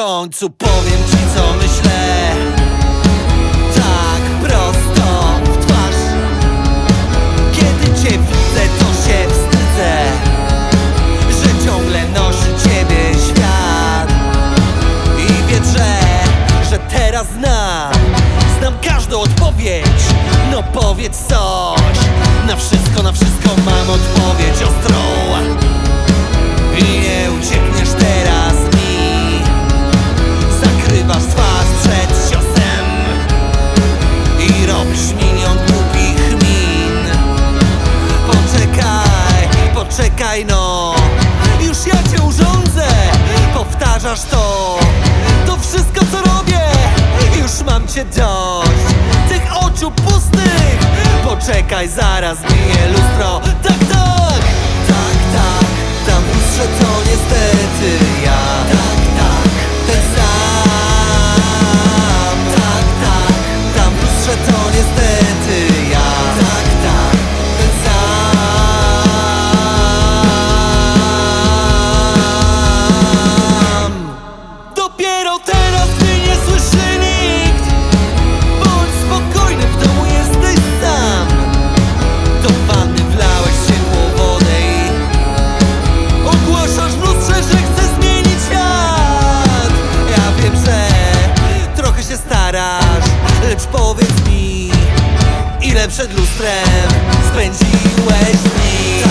końcu powiem ci co myślę. Tak prosto w twarz. Kiedy cię widzę to się wstydzę Że ciągle nosi ciebie świat. I wiedz, że, że teraz znam Znam każdą odpowiedź. No powiedz coś Na wszystko, na wszystko mam odpowiedź ostrą. I nie To. To wszystko co robię Już mam cię dość. Tych oczu pustych Poczekaj, zaraz bije lustro starasz Lecz powiedz mi Ile przed lustrem spędziłeś dni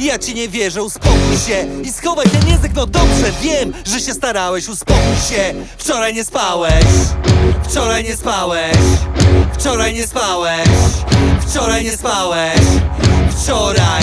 ja, ci nie wierzę, uspokój się I schowaj ten język, no dobrze wiem, że się starałeś Uspokój się, wczoraj nie spałeś Wczoraj nie spałeś Wczoraj nie spałeś Wczoraj nie spałeś Wczoraj